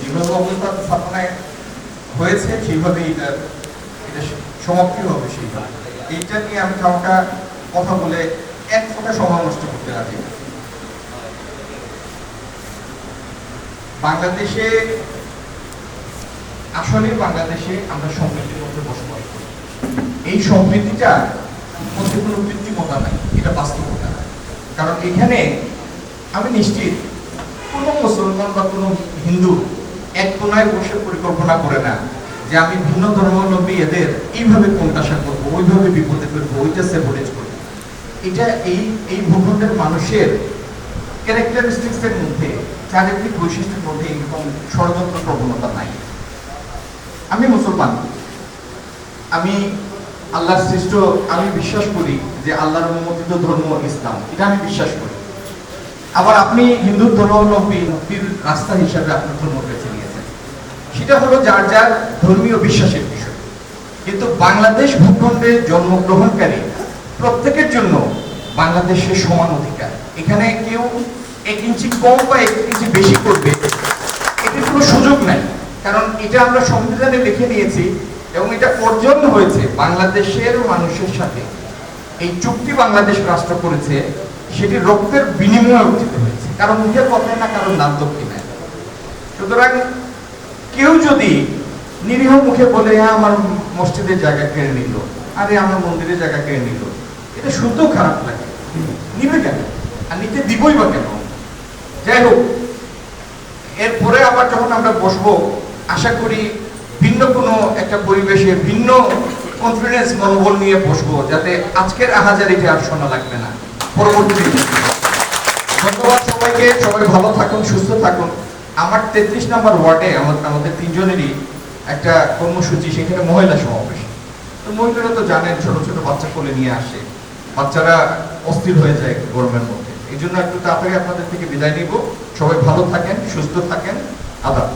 যেভাবে অবস্থা স্থাপনায় হয়েছে সেইভাবে এটা এটা সমাপ্তি হবে সেইভাবে। এইটা নিয়ে আমি কাউকে কথা বলে এক ফোঁটা সময় করতে রাজি বাংলাদেশে আসলে বাংলাদেশে আমরা সমৃদ্ধির মধ্যে বসবাস করি। এই সমৃদ্ধিটা মধ্যে কোনো কৃত্রিমতা নাই, এটা বাস্তবতা কারণ এখানে আমি নিশ্চিত, কোনো মুসলমান বা কোনো হিন্দু কোনায় বসে পরিকল্পনা করে না যে আমি ভিন্ন ধর্মাবলম্বী এদের এইভাবে কোনটাশা করব, ওইভাবে বিপদে ফেলব, ওইটা সেভোরেজ করব। এটা এই এই ভূখণ্ডের মানুষের ক্যারেক্টারিস্টিক্স এর মধ্যে, চারিত্রিক বৈশিষ্ট্যের মধ্যে এরকম ষড়যন্ত্র প্রবণতা নাই। আমি মুসলমান। আমি আল্লাহর সৃষ্ট, আমি বিশ্বাস করি যে আল্লাহর অনুমোদিত ধর্ম ইসলাম। এটা আমি বিশ্বাস করি। আবার আপনি হিন্দু ধর্মাবলম্বী মুক্তির রাস্তা হিসাবে আপনার ধর্ম বেছে নিয়েছেন সেটা হলো যার যার ধর্মীয় বিশ্বাসের বিষয়। কিন্তু বাংলাদেশ ভূখণ্ডে জন্মগ্রহণকারী প্রত্যেকের জন্য বাংলাদেশের সমান অধিকার। এখানে কেউ এক ইঞ্চি কম বা এক ইঞ্চি বেশি করবে এটির কোনো সুযোগ নাই। কারণ এটা আমরা সংবিধানে লিখে নিয়েছি এবং এটা অর্জন হয়েছে বাংলাদেশের মানুষের সাথে। এই চুক্তি বাংলাদেশ রাষ্ট্র করেছে, সেটি রক্তের বিনিময়ে অর্জিত হয়েছে। কারণ নিজের কথায় না, কারণ নাম দক্ষিণায় সুতরাং কেউ যদি নিরীহ মুখে বলে হ্যাঁ আমার মসজিদের জায়গা কেড়ে নিল। আরে, আমার মন্দিরের জায়গা কেড়ে নিল। এটা শুনতেও খারাপ লাগে। নিবে কেন? আর নিতে দিবই বা কেন? যাই হোক, এরপরে আবার যখন আমরা বসবো, আশা করি ভিন্ন কোনো একটা পরিবেশে ভিন্ন কনফিডেন্স মনোবল নিয়ে বসবো, যাতে আজকের আহাজারিতে আর শোনা লাগবে না। পরবর্তী। ধন্যবাদ সবাইকে। সবাই ভালো থাকুন, সুস্থ থাকুন। আমার তেত্রিশ নম্বর ওয়ার্ডে আমাদের তিনজনেরই একটা কর্মসূচি, সেখানে মহিলা সমাবেশ। তো মহিলারা তো জানেন, ছোট ছোট বাচ্চা কোলে নিয়ে আসে। বাচ্চারা অস্থির হয়ে যায় গরমের মধ্যে। এই জন্য একটু তাড়াতাড়ি আপনাদের থেকে বিদায় নিব। সবাই ভালো থাকেন, সুস্থ থাকেন। আদাব।